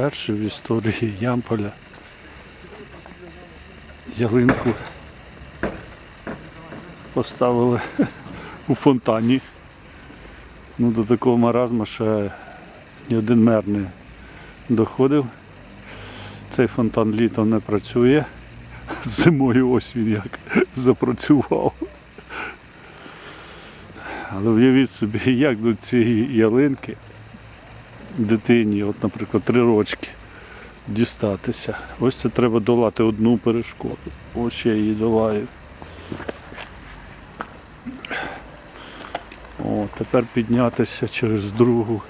Вперше в історії Ямполя ялинку поставили у фонтані. Ну, до такого маразму ще ні один мер не доходив. Цей фонтан літом не працює. Зимою ось він як запрацював. Але уявіть собі, як до цієї ялинки дитині, от, наприклад, три рочки, дістатися. Ось це треба долати одну перешкоду. Ось я її долаю. О, тепер піднятися через другу.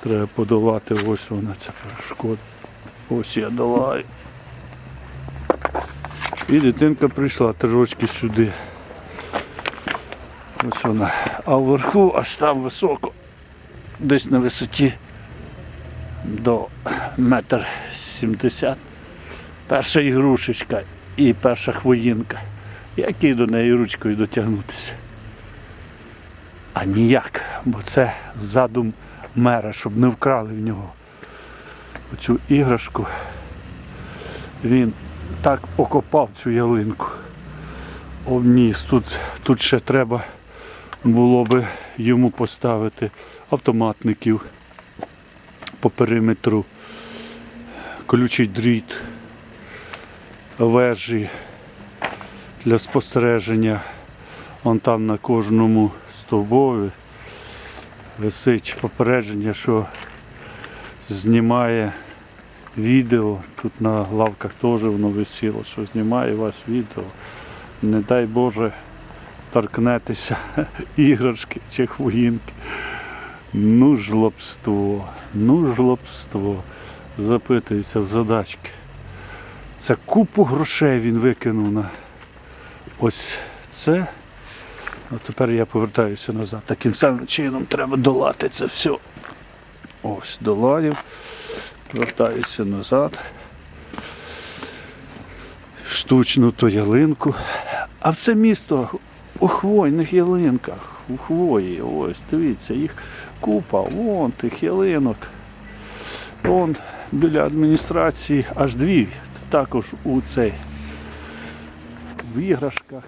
Треба подолати ось вона ця перешкода. Ось я долаю. І дитинка прийшла три рочки сюди. Ось вона. А вверху аж там високо, десь на висоті до метр сімдесят. Перша ігрушечка і перша хвоїнка. Як їй до неї ручкою дотягнутися? А ніяк, бо це задум мера, щоб не вкрали в нього оцю іграшку. Він так окопав цю ялинку. Обніс. Тут, тут ще треба було би йому поставити автоматників по периметру, колючий дріт, вежі для спостереження. Вон там на кожному стовбові висить попередження, що знімає відео. Тут на лавках теж воно висіло, що знімає вас відео. Не дай Боже торкнетеся іграшки чи хвоїнки. Ну жлобство, ну жлобство. Запитується в задачки. Це купу грошей він викинув на ось це. А тепер я повертаюся назад. Таким самим чином треба долати це все. Ось, доладів. Повертаюся назад. Штучну ту ялинку. А все місто у хвойних ялинках. У хвої. Ось, дивіться, їх купа. Вон тих ялинок. Вон біля адміністрації аж дві. Також у цей в іграшках.